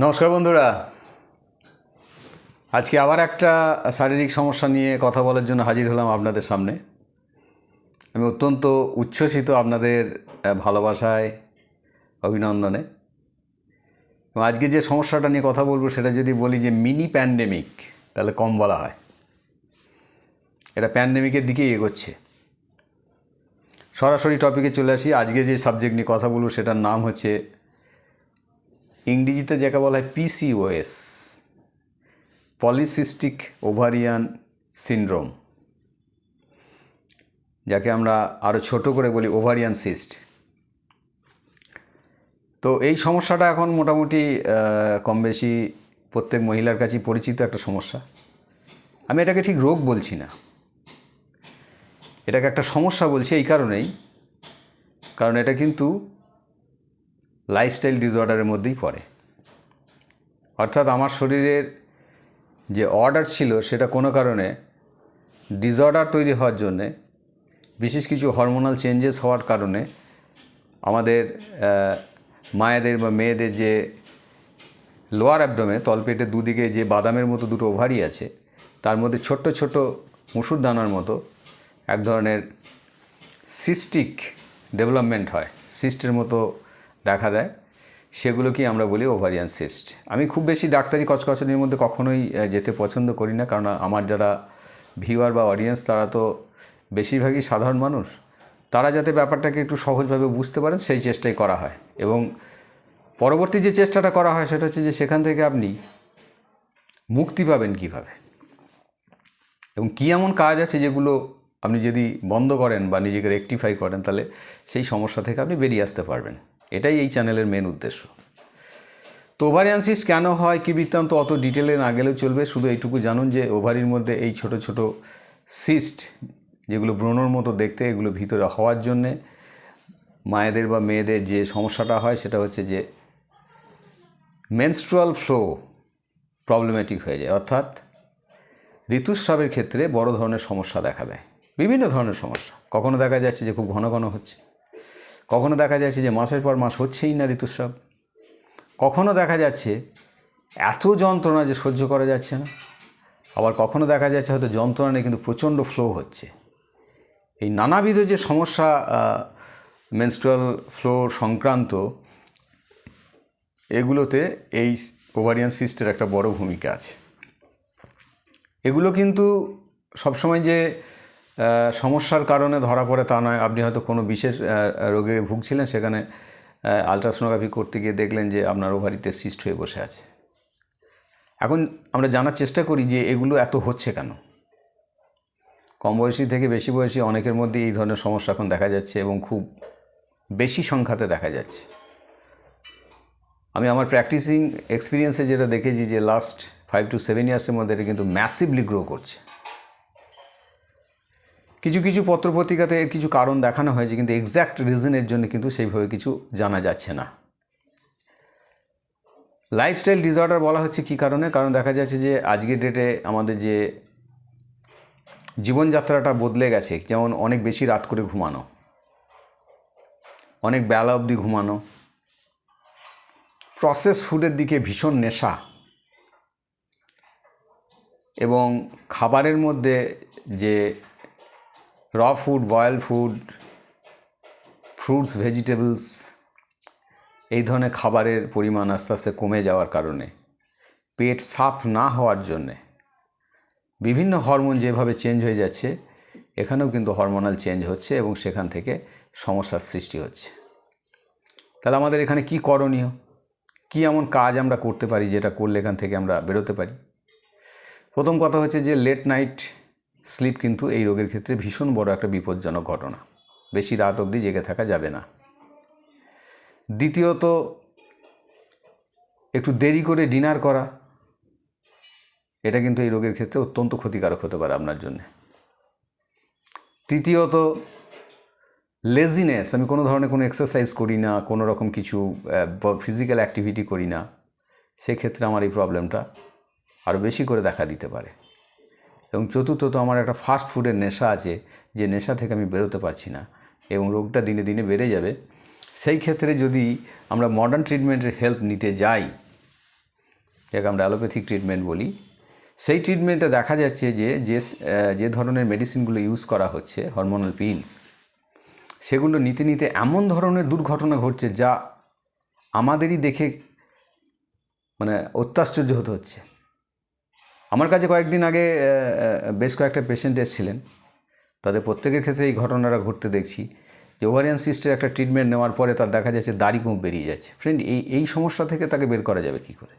নমস্কার বন্ধুরা। আজকে আবার একটা শারীরিক সমস্যা নিয়ে কথা বলার জন্য হাজির হলাম আপনাদের সামনে। আমি অত্যন্ত উচ্ছ্বসিত আপনাদের ভালোবাসায়, অভিনন্দনে। আজকে যে সমস্যাটা নিয়ে কথা বলব, সেটা যদি বলি যে মিনি প্যান্ডেমিক, তাহলে কম বলা হয়। এটা প্যান্ডেমিকের দিকেই এগোচ্ছে। সরাসরি টপিকে চলে আসি। আজকে যে সাবজেক্ট নিয়ে কথা বলব, সেটার নাম হচ্ছে ইংরেজিতে যাকে বলা হয় পিসিওএস পলিসিস্টিক ওভারিয়ান সিনড্রোম যাকে আমরা আরও ছোট করে বলি ওভারিয়ান সিস্ট তো এই সমস্যাটা এখন মোটামুটি কম বেশি প্রত্যেক মহিলার কাছেই পরিচিত একটা সমস্যা। আমি এটাকে ঠিক রোগ বলছি না। এটাকে একটা সমস্যা বলছি এই কারণেই, কারণ এটা কিন্তু লাইফস্টাইল ডিসঅর্ডারের মধ্যেই পড়ে। অর্থাৎ আমার শরীরের যে অর্ডার ছিল সেটা কোনো কারণে ডিসঅর্ডার তৈরি হওয়ার জন্যে, বিশেষ কিছু হরমোনাল চেঞ্জেস হওয়ার কারণে আমাদের মায়েদের বা মেয়েদের যে লোয়ার অ্যাবডোমে তলপেটে দুদিকে যে বাদামের মতো দুটো ওভারি আছে, তার মধ্যে ছোট্ট ছোট্ট মুসুর দানার মতো এক ধরনের সিস্টিক ডেভেলপমেন্ট হয়। সিস্টের মতো দেখা দেয় সেগুলোকেই আমরা বলি ওভারিয়ান সিস্ট আমি খুব বেশি ডাক্তারি কচকচানির মধ্যে কখনোই যেতে পছন্দ করি না, কারণ আমার যারা ভিউয়ার বা অডিয়েন্স তারা তো বেশিরভাগই সাধারণ মানুষ। তারা যাতে ব্যাপারটাকে একটু সহজভাবে বুঝতে পারেন, সেই চেষ্টাই করা হয়। এবং পরবর্তী যে চেষ্টাটা করা হয়, সেটা হচ্ছে যে সেখান থেকে আপনি মুক্তি পাবেন কীভাবে? এবং কী এমন কাজ আছে যেগুলো আপনি যদি বন্ধ করেন বা নিজেকে রেকটিফাই করেন, তাহলে সেই সমস্যা থেকে আপনি বেরিয়ে আসতে পারবেন। এটাই এই চ্যানেলের মেন উদ্দেশ্য। তো ওভারিয়ান সিস্ট কেন হয়, কী বৃত্তান্ত, অত ডিটেলে না গেলেও চলবে, শুধু এইটুকু জানুন যে ওভারির মধ্যে এই ছোট ছোট সিস্ট যেগুলো ব্রণর মতো দেখতে, এগুলো ভিতরে হওয়ার জন্যে মায়েদের বা মেয়েদের যে সমস্যাটা হয়, সেটা হচ্ছে যে মেনস্ট্রুয়াল ফ্লো প্রবলেমেটিক হয়ে যায়। অর্থাৎ ঋতুস্রাবের ক্ষেত্রে বড় ধরনের সমস্যা দেখা দেয়। বিভিন্ন ধরনের সমস্যা। কখনো দেখা যাচ্ছে যে খুব ঘন ঘন হচ্ছে। কখনো দেখা যাচ্ছে যে মাসের পর মাস হচ্ছেই না ঋতুস্রাব? কখনো দেখা যাচ্ছে এত যন্ত্রণা যে সহ্য করা যাচ্ছে না? আবার কখনো দেখা যাচ্ছে হয়তো যন্ত্রণা নেই কিন্তু প্রচণ্ড ফ্লো হচ্ছে। এই নানাবিধ যে সমস্যা মেনস্ট্রুয়াল ফ্লো সংক্রান্ত, এগুলোতে এই ওভারিয়ান সিস্টের একটা বড় ভূমিকা আছে। এগুলো কিন্তু সবসময় যে সমস্যার কারণে ধরা পড়ে তা নয়। আপনি হয়তো কোনো বিশেষ রোগে ভুগছিলেন, সেখানে আলট্রাসোনোগ্রাফি করতে গিয়ে দেখলেন যে আপনার ওভারিতে সিস্ট হয়ে বসে আছে। এখন আমরা জানার চেষ্টা করি যে এগুলো এত হচ্ছে কেন? কম বয়সী থেকে বেশি বয়সী অনেকের মধ্যে এই ধরনের সমস্যা এখন দেখা যাচ্ছে এবং খুব বেশি সংখ্যাতে দেখা যাচ্ছে। আমি আমার প্র্যাকটিসিং এক্সপিরিয়েন্সে যেটা দেখেছি যে লাস্ট ফাইভ টু সেভেন ইয়ার্সের মধ্যে এটা কিন্তু ম্যাসিভলি গ্রো করছে। কিছু কিছু পত্রপত্রিকাতে এর কিছু কারণ দেখানো হয়েছে, কিন্তু এক্স্যাক্ট রিজনের জন্য কিন্তু সেইভাবে কিছু জানা যাচ্ছে না। লাইফস্টাইল ডিসঅর্ডার বলা হচ্ছে কী কারণে? কারণ দেখা যাচ্ছে যে আজকের ডেটে আমাদের যে জীবনযাত্রাটা বদলে গেছে, যেমন অনেক বেশি রাত করে ঘুমানো, অনেক বেলা অবধি ঘুমানো প্রসেস ফুডের দিকে ভীষণ নেশা, এবং খাবারের মধ্যে যে raw food boil food fruits vegetables এই ধরনের খাবারের পরিমাণ আস্তে আস্তে কমে যাওয়ার কারণে, পেট সাফ না হওয়ার জন্যে, বিভিন্ন হরমোন যেভাবে চেঞ্জ হয়ে যাচ্ছে, এখানেও কিন্তু হরমোনাল চেঞ্জ হচ্ছে এবং সেখান থেকে সমস্যার সৃষ্টি হচ্ছে। তাহলে আমাদের এখানে কি করণীয়? কি এমন কাজ আমরা করতে পারি যেটা করলে এখান থেকে আমরা বেরোতে পারি? প্রথম কথা হচ্ছে যে লেট নাইট স্লিপ কিন্তু এই রোগের ক্ষেত্রে ভীষণ বড় একটা বিপজ্জনক ঘটনা। বেশি রাত অবধি জেগে থাকা যাবে না। দ্বিতীয়ত, একটু দেরি করে ডিনার করা, এটা কিন্তু এই রোগের ক্ষেত্রে অত্যন্ত ক্ষতিকারক হতে পারে আপনার জন্য। তৃতীয়ত লেজিনেস আমি কোনো ধরনের কোনো এক্সারসাইজ করি না, কোনো রকম কিছু ফিজিক্যাল অ্যাক্টিভিটি করি না, সেক্ষেত্রে আমার এই প্রবলেমটা আরও বেশি করে দেখা দিতে পারে। এবং চতুর্থত আমার একটা ফাস্ট ফুডের নেশা আছে, যে নেশা থেকে আমি বেরোতে পারছি না এবং রোগটা দিনে দিনে বেড়ে যাবে। সেই ক্ষেত্রে যদি আমরা মডার্ন ট্রিটমেন্টের হেল্প নিতে যাই, যাকে আমরা অ্যালোপ্যাথিক ট্রিটমেন্ট বলি, সেই ট্রিটমেন্টে দেখা যাচ্ছে যে যে যে ধরনের মেডিসিনগুলো ইউজ করা হচ্ছে হরমোনাল পিলস সেগুলো নিতে নিতে এমন ধরনের দুর্ঘটনা ঘটছে যা আমাদেরই দেখে মানে অত্যাশ্চর্য হতে হচ্ছে। আমার কাছে কয়েকদিন আগে বেশ কয়েকটা পেশেন্ট এসেছিলেন। তাদের প্রত্যেকের ক্ষেত্রে এই ঘটনাটা ঘটতে দেখছি যে ওভারিয়ান সিস্টের একটা ট্রিটমেন্ট নেওয়ার পরে তার দেখা যাচ্ছে দাড়ি গোঁপ বেরিয়ে যাচ্ছে। ফ্রেন্ড এই এই সমস্যা থেকে তাকে বের করা যাবে কী করে?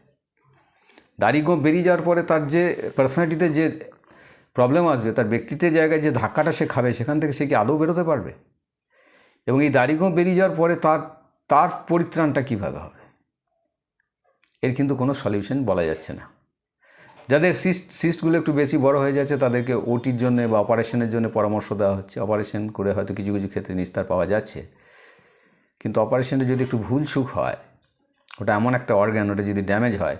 দাড়ি গোঁপ বেরিয়ে যাওয়ার পরে তার যে পার্সোনালিটিতে যে প্রবলেম আসবে, তার ব্যক্তিত্বের জায়গায় যে ধাক্কাটা সে খাবে, সেখান থেকে সে কি আদৌ বেরোতে পারবে? এবং এই দাড়ি গোঁপ বেরিয়ে যাওয়ার পরে তার তার পরিত্রাণটা কীভাবে হবে? এর কিন্তু কোনো সলিউশন বলা যাচ্ছে না। যাদের সিস্ট সিস্টগুলো একটু বেশি বড় হয়ে যাচ্ছে, তাদেরকে ওটির জন্য বা অপারেশনের জন্য পরামর্শ দেওয়া হচ্ছে। অপারেশন করে হয়তো কিছু কিছু ক্ষেত্রে নিস্তার পাওয়া যাচ্ছে। কিন্তু অপারেশনে যদি একটু ভুল সুখ হয়, ওটা এমন একটা অর্গ্যান ওটা যদি ড্যামেজ হয়,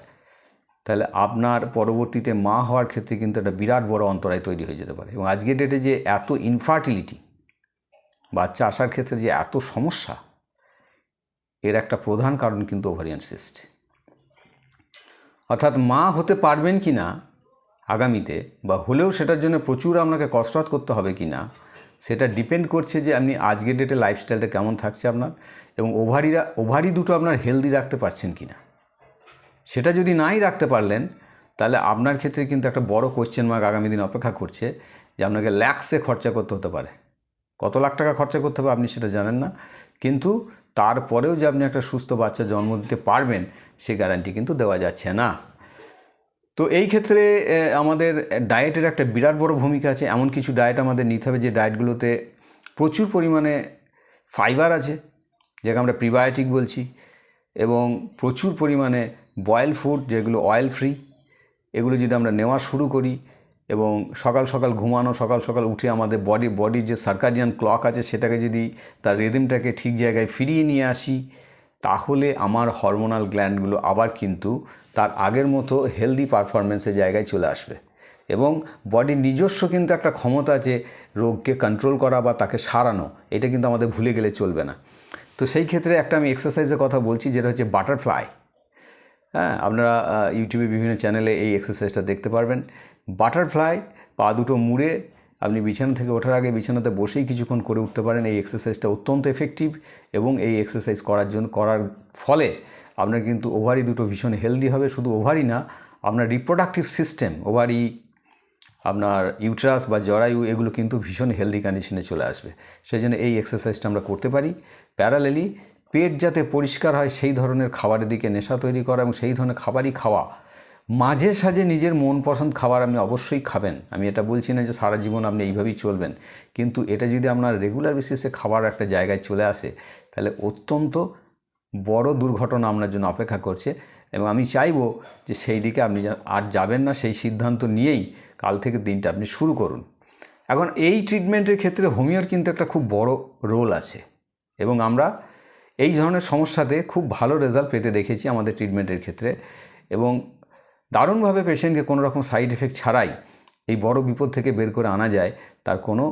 তাহলে আপনার পরবর্তীতে মা হওয়ার ক্ষেত্রে কিন্তু একটা বিরাট বড় অন্তরায় তৈরি হয়ে যেতে পারে। এবং আজকের ডেটে যে এত ইনফার্টিলিটি বাচ্চা আসার ক্ষেত্রে যে এত সমস্যা, এর একটা প্রধান কারণ কিন্তু ওভারিয়ান সিস্ট অর্থাৎ মা হতে পারবেন কি না আগামীতে, বা হলেও সেটার জন্য প্রচুর আপনাকে কসরত করতে হবে কি না, সেটা ডিপেন্ড করছে যে আপনি আজকের ডেটে লাইফস্টাইলটা কেমন থাকছে আপনার, এবং ওভারিরা, ওভারি দুটো আপনার হেলদি রাখতে পারছেন কি না। সেটা যদি নাই রাখতে পারলেন, তাহলে আপনার ক্ষেত্রে কিন্তু একটা বড় কোয়েশ্চেন মার্ক আগামী দিন অপেক্ষা করছে, যে আপনাকে ল্যাক্সে খরচা করতে হতে পারে। কত লাখ টাকা খরচা করতে হবে আপনি সেটা জানেন না, কিন্তু তারপরেও যে আপনি একটা সুস্থ বাচ্চা জন্ম দিতে পারবেন, সে গ্যারান্টি কিন্তু দেওয়া যাচ্ছে না। তো এই ক্ষেত্রে আমাদের ডায়েটের একটা বিরাট বড় ভূমিকা আছে। এমন কিছু ডায়েট আমাদের নিতে হবে, যে ডায়েটগুলোতে প্রচুর পরিমাণে ফাইবার আছে যাকে আমরা প্রিবায়োটিক বলছি, এবং প্রচুর পরিমাণে বয়েল ফুড যেগুলো অয়েল ফ্রি এগুলো যদি আমরা নেওয়া শুরু করি এবং সকাল সকাল ঘুমানো, সকাল সকাল উঠে আমাদের বডি বডির যে সার্কাডিয়ান ক্লক আছে সেটাকে যদি তার রিদমটাকে ঠিক জায়গায় ফিরিয়ে নিয়ে আসি, তাহলে আমার হরমোনাল গ্ল্যান্ডগুলো আবার কিন্তু তার আগের মতো হেলদি পারফরমেন্সের জায়গায় চলে আসবে। এবং বডির নিজস্ব কিন্তু একটা ক্ষমতা আছে রোগকে কন্ট্রোল করা বা তাকে সারানো, এটা কিন্তু আমাদের ভুলে গেলে চলবে না। তো সেই ক্ষেত্রে একটা আমি এক্সারসাইজের কথা বলছি, যেটা হচ্ছে বাটারফ্লাই হ্যাঁ আপনারা ইউটিউবে বিভিন্ন চ্যানেলে এই এক্সারসাইজটা দেখতে পারবেন। বাটারফ্লাই, পা দুটো মুড়ে আপনি বিছানা থেকে ওঠার আগে বিছানাতে বসেই কিছুক্ষণ করে উঠতে পারেন। এই এক্সারসাইজটা অত্যন্ত এফেক্টিভ এবং এই এক্সারসাইজ করার জন্য, করার ফলে আপনার কিন্তু ওভারি দুটো ভীষণ হেলদি হবে। শুধু ওভারি না, আপনার রিপ্রোডাক্টিভ সিস্টেম ওভারি আপনার ইউট্রাস বা জরায়ু এগুলো কিন্তু ভীষণ হেলদি কন্ডিশনে চলে আসবে। সেই জন্য এই এক্সারসাইজটা আমরা করতে পারি। প্যারালেলি পেট যাতে পরিষ্কার হয়, সেই ধরনের খাবারের দিকে নেশা তৈরি করা এবং সেই ধরনের খাবারই খাওয়া মাঝে সাঝে নিজের মন পছন্দ খাবার আপনি অবশ্যই খাবেন। আমি এটা বলছি না যে সারা জীবন আপনি এইভাবেই চলবেন। কিন্তু এটা যদি আপনার রেগুলার বেসিসে খাবার একটা জায়গায় চলে আসে, তাহলে অত্যন্ত বড় দুর্ঘটনা আপনার জন্য অপেক্ষা করছে। এবং আমি চাইব যে সেই দিকে আপনি আর যাবেন না, সেই সিদ্ধান্ত নিয়েই কাল থেকে দিনটা আপনি শুরু করুন। এখন এই ট্রিটমেন্টের ক্ষেত্রে হোমিওর কিন্তু একটা খুব বড় রোল আছে। এবং আমরা এই ধরনের সমস্যাতে খুব ভালো রেজাল্ট পেতে দেখেছি আমাদের ট্রিটমেন্টের ক্ষেত্রে। এবং দারুণভাবে পেশেন্টকে কোনো রকম সাইড এফেক্ট ছাড়াই এই বড় বিপদ থেকে বের করে আনা যায়, তার কোনো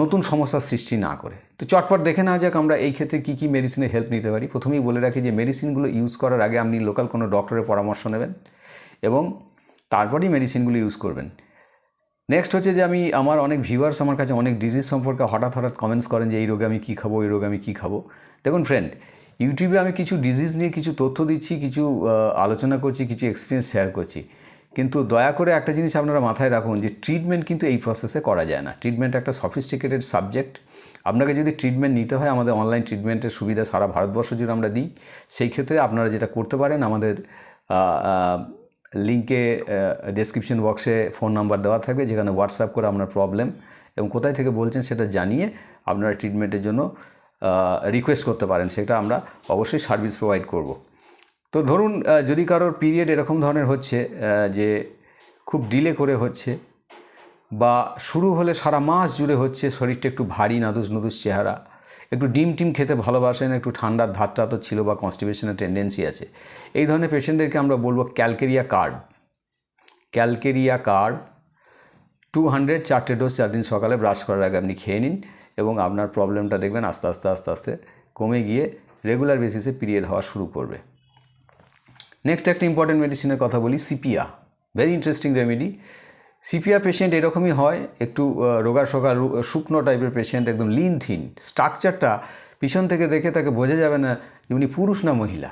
নতুন সমস্যার সৃষ্টি না করে। তো চটপট দেখে নেওয়া যাক আমরা এই ক্ষেত্রে কী কী মেডিসিনের হেল্প নিতে পারি। প্রথমেই বলে রাখি যে মেডিসিনগুলো ইউজ করার আগে আপনি লোকাল কোনো ডক্টরের পরামর্শ নেবেন এবং তারপরেই মেডিসিনগুলো ইউজ করবেন। নেক্সট হচ্ছে যে আমি, আমার অনেক ভিউয়ার্স আমার কাছে অনেক ডিজিজ সম্পর্কে হঠাৎ হঠাৎ কমেন্টস করেন যে এই রোগে আমি কী খাব এই রোগে আমি কী খাব। দেখুন ফ্রেন্ড ইউটিউবে আমি কিছু ডিজিজ নিয়ে কিছু তথ্য দিচ্ছি, কিছু আলোচনা করছি, কিছু এক্সপিরিয়েন্স শেয়ার করছি। কিন্তু দয়া করে একটা জিনিস আপনারা মাথায় রাখুন যে ট্রিটমেন্ট কিন্তু এই প্রসেসে করা যায় না। ট্রিটমেন্ট একটা সফিস্টিকেটেড সাবজেক্ট আপনাকে যদি ট্রিটমেন্ট নিতে হয়, আমাদের অনলাইন ট্রিটমেন্টের সুবিধা সারা ভারতবর্ষ জুড়ে আমরা দিই। সেই ক্ষেত্রে আপনারা যেটা করতে পারেন, আমাদের লিঙ্কে ডেসক্রিপশন বক্সে ফোন নাম্বার দেওয়া থাকবে, যেখানে হোয়াটসঅ্যাপ করে আপনার প্রবলেম এবং কোথায় থেকে বলছেন সেটা জানিয়ে আপনারা ট্রিটমেন্টের জন্য রিকোয়েস্ট করতে পারেন, সেটা আমরা অবশ্যই সার্ভিস প্রোভাইড করব। তো ধরুন যদি কারোর পিরিয়ড এরকম ধরনের হচ্ছে যে খুব ডিলে করে হচ্ছে, বা শুরু হলে সারা মাস জুড়ে হচ্ছে শরীরটা একটু ভারী, নাদুস নুদুস চেহারা, একটু ডিম টিম খেতে ভালোবাসেন, একটু ঠান্ডার ধাতটা তো ছিল বা কনস্টিপেশনের টেন্ডেন্সি আছে, এই ধরনের পেশেন্টদেরকে আমরা বলব calcarea carb calcarea carb two hundred চারটে ডোজ চার দিন সকালে ব্রাশ করার আগে আপনি খেয়ে নিন। এবং আপনার প্রবলেমটা দেখবেন আস্তে আস্তে আস্তে আস্তে কমে গিয়ে রেগুলার বেসিসে পিরিয়ড হওয়া শুরু করবে। নেক্সট একটা ইম্পর্টেন্ট মেডিসিনের কথা বলি sepia very interesting remedy sepia patient এরকমই হয়, একটু রোগা সোগা শুকনো টাইপের পেশেন্ট একদম লিন থিন স্ট্রাকচারটা পিছন থেকে দেখে তাকে বোঝা যাবে না উনি পুরুষ না মহিলা।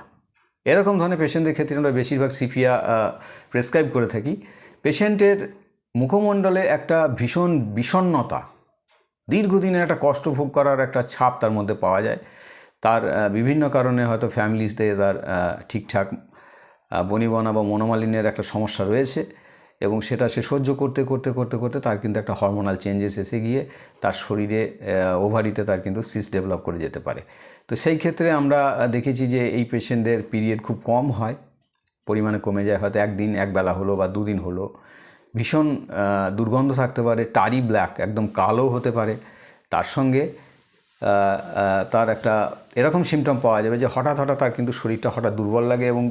এরকম ধরনের পেশেন্টদের ক্ষেত্রে আমরা বেশিরভাগ সিপিয়া প্রেসক্রাইব করে থাকি। পেশেন্টের মুখমণ্ডলে একটা ভীষণ বিষণ্ণতা। দীর্ঘদিনের একটা কষ্ট ভোগ করার একটা ছাপ তার মধ্যে পাওয়া যায়। তার বিভিন্ন কারণে হয়তো ফ্যামিলিতে তার ঠিকঠাক বনিবনা বা মনোমালিনের একটা সমস্যা রয়েছে এবং সেটা সে সহ্য করতে করতে করতে করতে তার কিন্তু একটা হরমোনাল চেঞ্জেস এসে গিয়ে তার শরীরে ওভারিতে তার কিন্তু সিস ডেভেলপ করে যেতে পারে। তো সেই ক্ষেত্রে আমরা দেখেছি যে এই পেশেন্টদের পিরিয়ড খুব কম হয়। পরিমাণে কমে যায়। হয়তো একদিন, একবেলা হলো বা দুদিন হলো। ভীষণ দুর্গন্ধ থাকতে পারে টারি ব্ল্যাক একদম কালো হতে পারে। তার সঙ্গে তার একটা এরকম সিমটম পাওয়া যাবে যে হঠাৎ হঠাৎ তার কিন্তু শরীরটা হঠাৎ দুর্বল লাগে এবং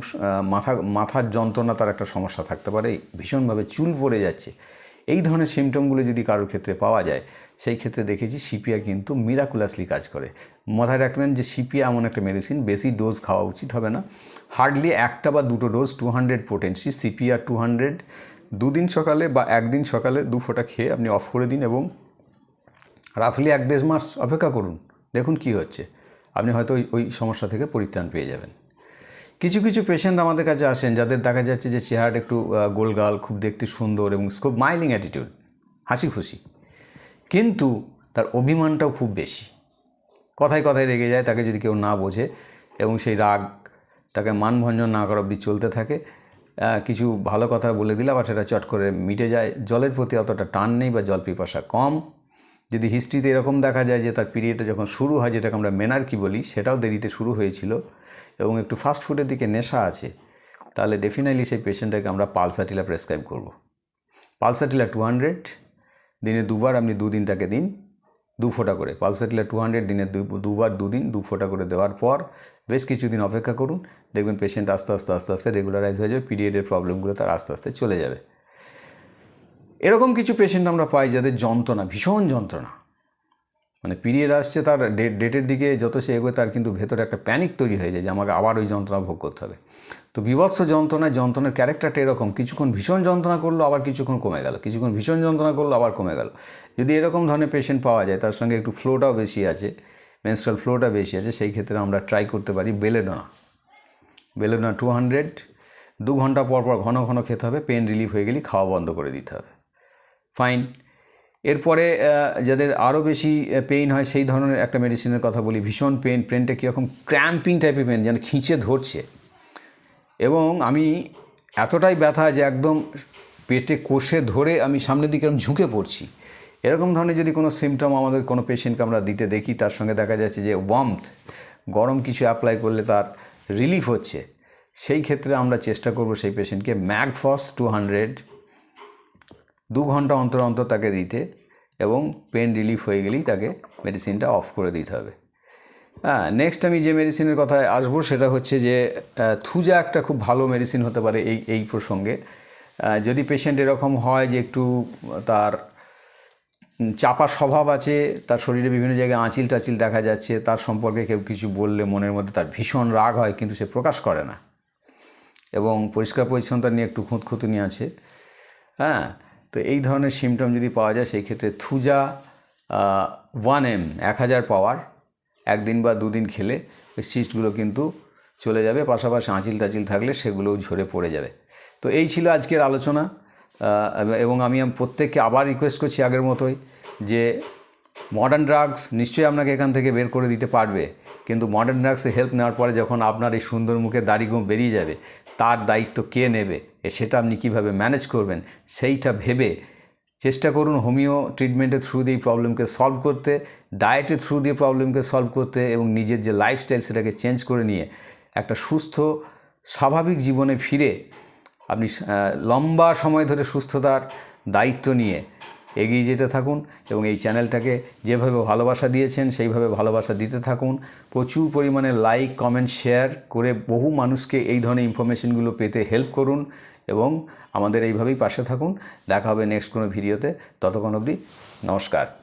মাথা, মাথার যন্ত্রণা তার একটা সমস্যা থাকতে পারে। ভীষণভাবে চুল পড়ে যাচ্ছে। এই ধরনের সিমটমগুলো যদি কারোর ক্ষেত্রে পাওয়া যায়, সেই ক্ষেত্রে দেখেছি সিপিয়া কিন্তু মিরাকুলাসলি কাজ করে। মাথায় রাখবেন যে সিপিয়া এমন একটা মেডিসিন বেশি ডোজ খাওয়া উচিত হবে না। হার্ডলি একটা বা দুটো dose two hundred potency sepia two hundred দুদিন সকালে বা একদিন সকালে দু ফোঁটা খেয়ে আপনি অফ করে দিন এবং রাফলি এক দেড় মাস অপেক্ষা করুন। দেখুন কি হচ্ছে। আপনি হয়তো ওই ওই সমস্যা থেকে পরিত্রাণ পেয়ে যাবেন। কিছু কিছু পেশেন্ট আমাদের কাছে আসেন যাদের দেখা যাচ্ছে যে চেহারাটা একটু গোলগাল, খুব দেখতে সুন্দর এবং খুব মাইলিং অ্যাটিটিউড হাসি খুশি। কিন্তু তার অভিমানটাও খুব বেশি। কথায় কথায় রেগে যায়, তাকে যদি কেউ না বোঝে এবং সেই রাগ, তাকে মানভঞ্জন না করা অবধি চলতে থাকে কিছু ভালো কথা বলে দিলে আবার সেটা চট করে মিটে যায়। জলের প্রতি অতটা টান নেই বা জল পিপাসা কম। যদি হিস্ট্রিতে এরকম দেখা যায় যে তার পিরিয়ডটা যখন শুরু হয়, যেটাকে আমরা মেনার্কি বলি, সেটাও দেরিতে শুরু হয়েছিল এবং একটু ফাস্ট ফুডের দিকে নেশা আছে, তাহলে ডেফিনেটলি সেই পেশেন্টটাকে আমরা পালসাটিলা প্রেসক্রাইব করব। পালসাটিলা টু হান্ড্রেড দিনে দুবার আপনি দুদিন তাকে দিন। দু ফোঁটা করে। পালসেটিলা টু হান্ড্রেড দিনে দুবার দুদিন দু ফোঁটা করে দেওয়ার পর বেশ কিছুদিন অপেক্ষা করুন। দেখবেন পেশেন্ট আস্তে আস্তে আস্তে আস্তে রেগুলারাইজ হয়ে যাবে পিরিয়ডের প্রবলেমগুলো তার আস্তে আস্তে চলে যাবে। এরকম কিছু পেশেন্ট আমরা পাই যাদের যন্ত্রণা, ভীষণ যন্ত্রণা। মানে পিরিয়ড আসছে, তার ডেট ডেটের দিকে যত সে এগোয়, তার কিন্তু ভেতরে একটা প্যানিক তৈরি হয়ে যায় যে আমাকে আবার ওই যন্ত্রণা ভোগ করতে হবে। তো বিভৎস যন্ত্রণায়, যন্ত্রণার ক্যারেক্টারটা এরকম, কিছুক্ষণ ভীষণ যন্ত্রণা করল, আবার কিছুক্ষণ কমে গেল। কিছুক্ষণ ভীষণ যন্ত্রণা করল, আবার কমে গেল। যদি এরকম ধরনের পেশেন্ট পাওয়া যায়, তার সঙ্গে একটু ফ্লোটাও বেশি আছে মেনস্ট্রাল ফ্লোটা বেশি আছে, সেই ক্ষেত্রে আমরা ট্রাই করতে পারি বেলেডোনা বেলেডোনা টু হান্ড্রেড দু ঘণ্টা পর পর ঘন ঘন খেতে হবে পেন রিলিফ হয়ে গেলে খাওয়া বন্ধ করে দিতে হবে। ফাইন এরপরে যাদের আরও বেশি পেইন হয়, সেই ধরনের একটা মেডিসিনের কথা বলি। ভীষণ পেন পেনটা কীরকম ক্র্যাম্পিং টাইপের পেন যেন খিঁচে ধরছে। এবং আমি এতটাই ব্যথা যে একদম পেটে কষে ধরে আমি সামনের দিকে এরকম ঝুঁকে পড়ছি। এরকম ধরনের যদি কোনো সিমটম আমাদের কোনো পেশেন্টকে আমরা দিতে দেখি, তার সঙ্গে দেখা যাচ্ছে যে ওয়ার্মথ গরম কিছু অ্যাপ্লাই করলে তার রিলিফ হচ্ছে। সেই ক্ষেত্রে আমরা চেষ্টা করব সেই পেশেন্টকে ম্যাগফস টু হান্ড্রেড দু ঘণ্টা অন্তর অন্তর তাকে দিতে এবং পেন রিলিফ হয়ে গেলেই তাকে মেডিসিনটা অফ করে দিতে হবে। হ্যাঁ নেক্সট আমি যে মেডিসিনের কথায় আসব সেটা হচ্ছে যে থুজা একটা খুব ভালো মেডিসিন হতে পারে এই এই প্রসঙ্গে। যদি পেশেন্ট এরকম হয় যে একটু তার চাপা স্বভাব আছে, তার শরীরে বিভিন্ন জায়গায় আঁচিল টাচিল দেখা যাচ্ছে, তার সম্পর্কে কেউ কিছু বললে মনের মধ্যে তার ভীষণ রাগ হয়, কিন্তু সে প্রকাশ করে না। এবং পরিষ্কার পরিচ্ছন্নতা নিয়ে একটু খুঁতখুতুনি আছে। হ্যাঁ তো এই ধরনের সিমটম যদি পাওয়া যায়, সেই ক্ষেত্রে থুজা ওয়ান এম এক হাজার পাওয়ার, একদিন বা দুদিন খেলে ওই সিস্টগুলো কিন্তু চলে যাবে, পাশাপাশি আঁচিল টাচিল থাকলে সেগুলোও ঝরে পড়ে যাবে। তো এই ছিল আজকের আলোচনা এবং আমি প্রত্যেককে আবার রিকোয়েস্ট করছি আগের মতোই যে মডার্ন ড্রাগস নিশ্চয়ই আপনাকে এখান থেকে বের করে দিতে পারবে, কিন্তু মডার্ন ড্রাগসের হেল্প নেওয়ার পরে যখন আপনার এই সুন্দর মুখে দাড়িগুম বেরিয়ে যাবে তার দায়িত্ব কে নেবে এ সেটা আপনি কীভাবে ম্যানেজ করবেন, সেইটা ভেবে চেষ্টা করুন হোমিও ট্রিটমেন্টের থ্রু দিয়ে প্রবলেমকে সলভ করতে ডায়েটের থ্রু দিয়ে প্রবলেমকে সলভ করতে এবং নিজের যে লাইফস্টাইল সেটাকে চেঞ্জ করে নিয়ে একটা সুস্থ, স্বাভাবিক জীবনে ফিরে আপনি লম্বা সময় ধরে সুস্থতার দায়িত্ব নিয়ে এগিয়ে যেতে থাকুন এবং এই চ্যানেলটাকে যেভাবে ভালোবাসা দিয়েছেন, সেইভাবে ভালোবাসা দিতে থাকুন। প্রচুর পরিমাণে লাইক কমেন্ট শেয়ার করে বহু মানুষকে এই ধরনের ইনফরমেশনগুলো পেতে হেল্প করুন এবং আমাদের এইভাবেই পাশে থাকুন। দেখা হবে নেক্সট কোনো ভিডিওতে ততক্ষণ অবধি নমস্কার।